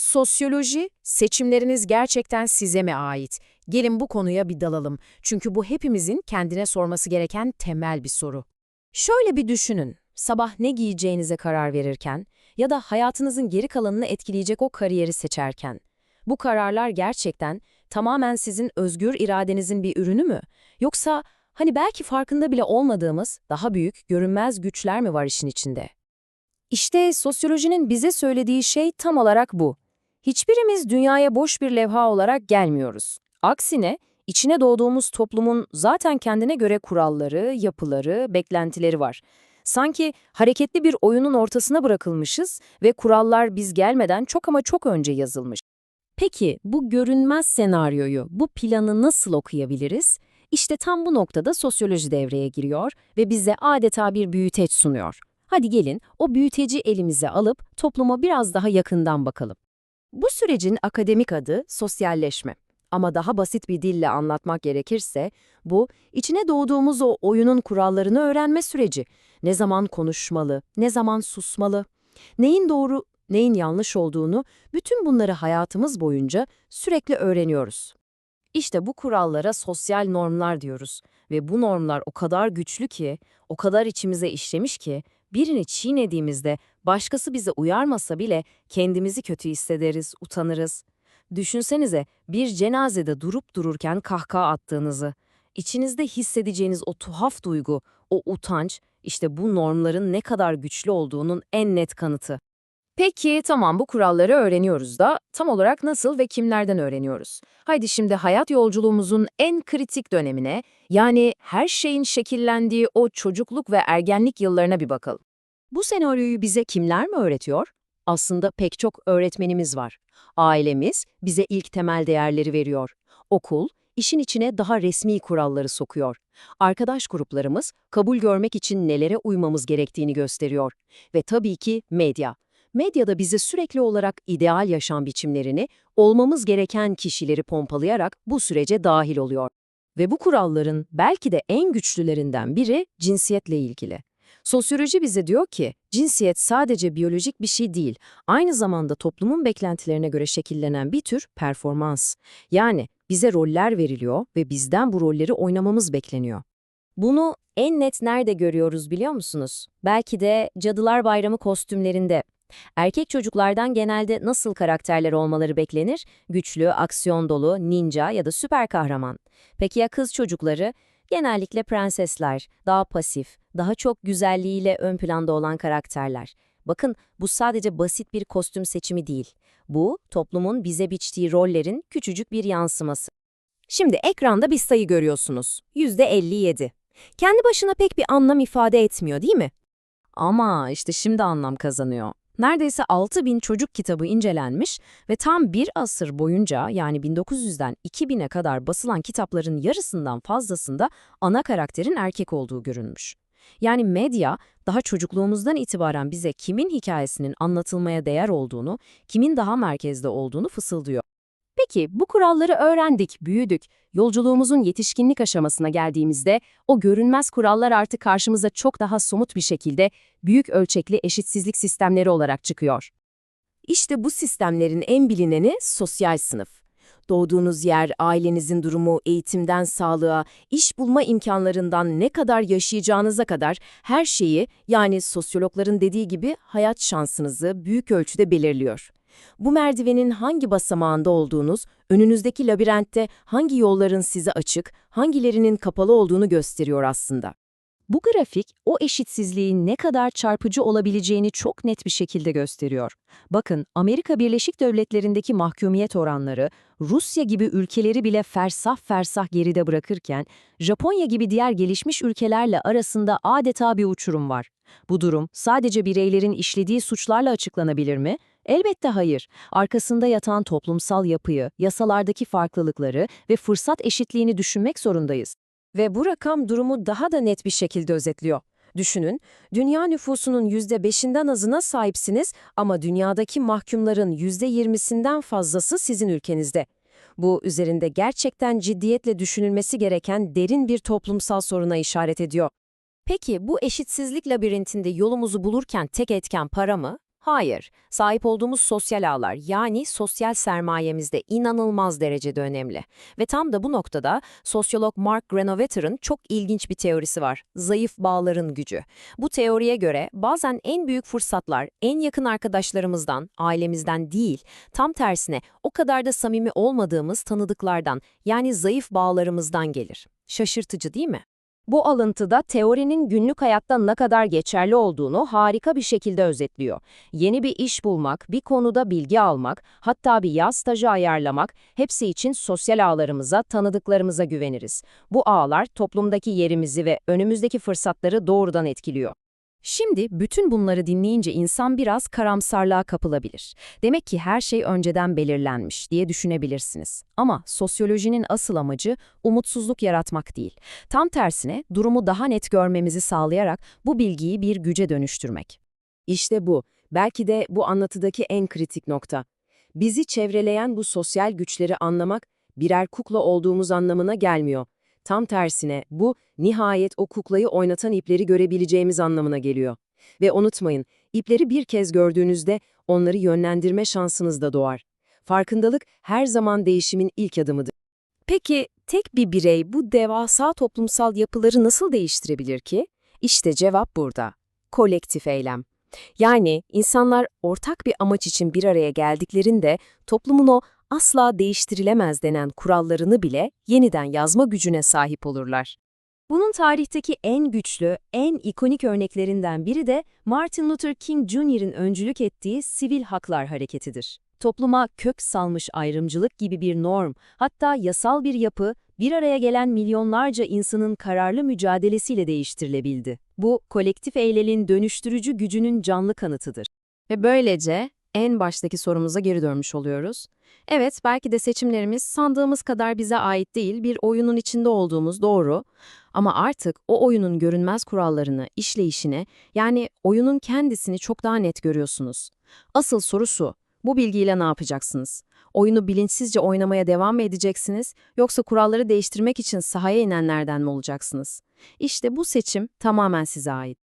Sosyoloji, seçimleriniz gerçekten size mi ait? Gelin bu konuya bir dalalım. Çünkü bu hepimizin kendine sorması gereken temel bir soru. Şöyle bir düşünün. Sabah ne giyeceğinize karar verirken ya da hayatınızın geri kalanını etkileyecek o kariyeri seçerken. Bu kararlar gerçekten tamamen sizin özgür iradenizin bir ürünü mü? Yoksa hani belki farkında bile olmadığımız daha büyük, görünmez güçler mi var işin içinde? İşte sosyolojinin bize söylediği şey tam olarak bu. Hiçbirimiz dünyaya boş bir levha olarak gelmiyoruz. Aksine, içine doğduğumuz toplumun zaten kendine göre kuralları, yapıları, beklentileri var. Sanki hareketli bir oyunun ortasına bırakılmışız ve kurallar biz gelmeden çok ama çok önce yazılmış. Peki bu görünmez senaryoyu, bu planı nasıl okuyabiliriz? İşte tam bu noktada sosyoloji devreye giriyor ve bize adeta bir büyüteç sunuyor. Hadi gelin o büyüteci elimize alıp topluma biraz daha yakından bakalım. Bu sürecin akademik adı sosyalleşme. Ama daha basit bir dille anlatmak gerekirse, bu içine doğduğumuz o oyunun kurallarını öğrenme süreci. Ne zaman konuşmalı, ne zaman susmalı, neyin doğru, neyin yanlış olduğunu, bütün bunları hayatımız boyunca sürekli öğreniyoruz. İşte bu kurallara sosyal normlar diyoruz ve bu normlar o kadar güçlü ki, o kadar içimize işlemiş ki, birini çiğnediğimizde başkası bize uyarmasa bile kendimizi kötü hissederiz, utanırız. Düşünsenize bir cenazede durup dururken kahkaha attığınızı. İçinizde hissedeceğiniz o tuhaf duygu, o utanç, işte bu normların ne kadar güçlü olduğunun en net kanıtı. Peki tamam bu kuralları öğreniyoruz da tam olarak nasıl ve kimlerden öğreniyoruz? Haydi şimdi hayat yolculuğumuzun en kritik dönemine yani her şeyin şekillendiği o çocukluk ve ergenlik yıllarına bir bakalım. Bu senaryoyu bize kimler mi öğretiyor? Aslında pek çok öğretmenimiz var. Ailemiz bize ilk temel değerleri veriyor. Okul, işin içine daha resmi kuralları sokuyor. Arkadaş gruplarımız kabul görmek için nelere uymamız gerektiğini gösteriyor. Ve tabii ki medya. Medyada bize sürekli olarak ideal yaşam biçimlerini, olmamız gereken kişileri pompalayarak bu sürece dahil oluyor. Ve bu kuralların belki de en güçlülerinden biri cinsiyetle ilgili. Sosyoloji bize diyor ki, cinsiyet sadece biyolojik bir şey değil, aynı zamanda toplumun beklentilerine göre şekillenen bir tür performans. Yani bize roller veriliyor ve bizden bu rolleri oynamamız bekleniyor. Bunu en net nerede görüyoruz biliyor musunuz? Belki de Cadılar Bayramı kostümlerinde. Erkek çocuklardan genelde nasıl karakterler olmaları beklenir? Güçlü, aksiyon dolu, ninja ya da süper kahraman. Peki ya kız çocukları? Genellikle prensesler, daha pasif, daha çok güzelliğiyle ön planda olan karakterler. Bakın bu sadece basit bir kostüm seçimi değil. Bu, toplumun bize biçtiği rollerin küçücük bir yansıması. Şimdi ekranda bir sayı görüyorsunuz. %57. Kendi başına pek bir anlam ifade etmiyor değil mi? Ama işte şimdi anlam kazanıyor. Neredeyse 6000 çocuk kitabı incelenmiş ve tam bir asır boyunca yani 1900'den 2000'e kadar basılan kitapların yarısından fazlasında ana karakterin erkek olduğu görülmüş. Yani medya daha çocukluğumuzdan itibaren bize kimin hikayesinin anlatılmaya değer olduğunu, kimin daha merkezde olduğunu fısıldıyor. Peki bu kuralları öğrendik, büyüdük. Yolculuğumuzun yetişkinlik aşamasına geldiğimizde o görünmez kurallar artık karşımıza çok daha somut bir şekilde büyük ölçekli eşitsizlik sistemleri olarak çıkıyor. İşte bu sistemlerin en bilineni sosyal sınıf. Doğduğunuz yer, ailenizin durumu, eğitimden sağlığa, iş bulma imkanlarından ne kadar yaşayacağınıza kadar her şeyi yani sosyologların dediği gibi hayat şansınızı büyük ölçüde belirliyor. Bu merdivenin hangi basamağında olduğunuz, önünüzdeki labirentte hangi yolların size açık, hangilerinin kapalı olduğunu gösteriyor aslında. Bu grafik o eşitsizliğin ne kadar çarpıcı olabileceğini çok net bir şekilde gösteriyor. Bakın Amerika Birleşik Devletleri'ndeki mahkumiyet oranları Rusya gibi ülkeleri bile fersah fersah geride bırakırken Japonya gibi diğer gelişmiş ülkelerle arasında adeta bir uçurum var. Bu durum sadece bireylerin işlediği suçlarla açıklanabilir mi? Elbette hayır. Arkasında yatan toplumsal yapıyı, yasalardaki farklılıkları ve fırsat eşitliğini düşünmek zorundayız. Ve bu rakam durumu daha da net bir şekilde özetliyor. Düşünün, dünya nüfusunun %5'inden azına sahipsiniz ama dünyadaki mahkumların %20'sinden fazlası sizin ülkenizde. Bu üzerinde gerçekten ciddiyetle düşünülmesi gereken derin bir toplumsal soruna işaret ediyor. Peki bu eşitsizlik labirentinde yolumuzu bulurken tek etken para mı? Hayır, sahip olduğumuz sosyal ağlar yani sosyal sermayemiz de inanılmaz derecede önemli. Ve tam da bu noktada sosyolog Mark Granovetter'ın çok ilginç bir teorisi var. Zayıf bağların gücü. Bu teoriye göre bazen en büyük fırsatlar en yakın arkadaşlarımızdan, ailemizden değil, tam tersine o kadar da samimi olmadığımız tanıdıklardan yani zayıf bağlarımızdan gelir. Şaşırtıcı değil mi? Bu alıntıda teorinin günlük hayatta ne kadar geçerli olduğunu harika bir şekilde özetliyor. Yeni bir iş bulmak, bir konuda bilgi almak, hatta bir yaz stajı ayarlamak, hepsi için sosyal ağlarımıza, tanıdıklarımıza güveniriz. Bu ağlar toplumdaki yerimizi ve önümüzdeki fırsatları doğrudan etkiliyor. Şimdi bütün bunları dinleyince insan biraz karamsarlığa kapılabilir. Demek ki her şey önceden belirlenmiş diye düşünebilirsiniz. Ama sosyolojinin asıl amacı umutsuzluk yaratmak değil. Tam tersine durumu daha net görmemizi sağlayarak bu bilgiyi bir güce dönüştürmek. İşte bu, belki de bu anlatıdaki en kritik nokta. Bizi çevreleyen bu sosyal güçleri anlamak, birer kukla olduğumuz anlamına gelmiyor. Tam tersine bu, nihayet o kuklayı oynatan ipleri görebileceğimiz anlamına geliyor. Ve unutmayın, ipleri bir kez gördüğünüzde onları yönlendirme şansınız da doğar. Farkındalık her zaman değişimin ilk adımıdır. Peki tek bir birey bu devasa toplumsal yapıları nasıl değiştirebilir ki? İşte cevap burada. Kolektif eylem. Yani insanlar ortak bir amaç için bir araya geldiklerinde toplumun o asla değiştirilemez denen kurallarını bile yeniden yazma gücüne sahip olurlar. Bunun tarihteki en güçlü, en ikonik örneklerinden biri de Martin Luther King Jr.'ın öncülük ettiği sivil haklar hareketidir. Topluma kök salmış ayrımcılık gibi bir norm, hatta yasal bir yapı, bir araya gelen milyonlarca insanın kararlı mücadelesiyle değiştirilebildi. Bu, kolektif eylelin dönüştürücü gücünün canlı kanıtıdır. Ve böylece en baştaki sorumuza geri dönmüş oluyoruz. Evet, belki de seçimlerimiz sandığımız kadar bize ait değil, bir oyunun içinde olduğumuz doğru. Ama artık o oyunun görünmez kurallarını, işleyişini, yani oyunun kendisini çok daha net görüyorsunuz. Asıl soru şu, bu bilgiyle ne yapacaksınız? Oyunu bilinçsizce oynamaya devam mı edeceksiniz, yoksa kuralları değiştirmek için sahaya inenlerden mi olacaksınız? İşte bu seçim tamamen size ait.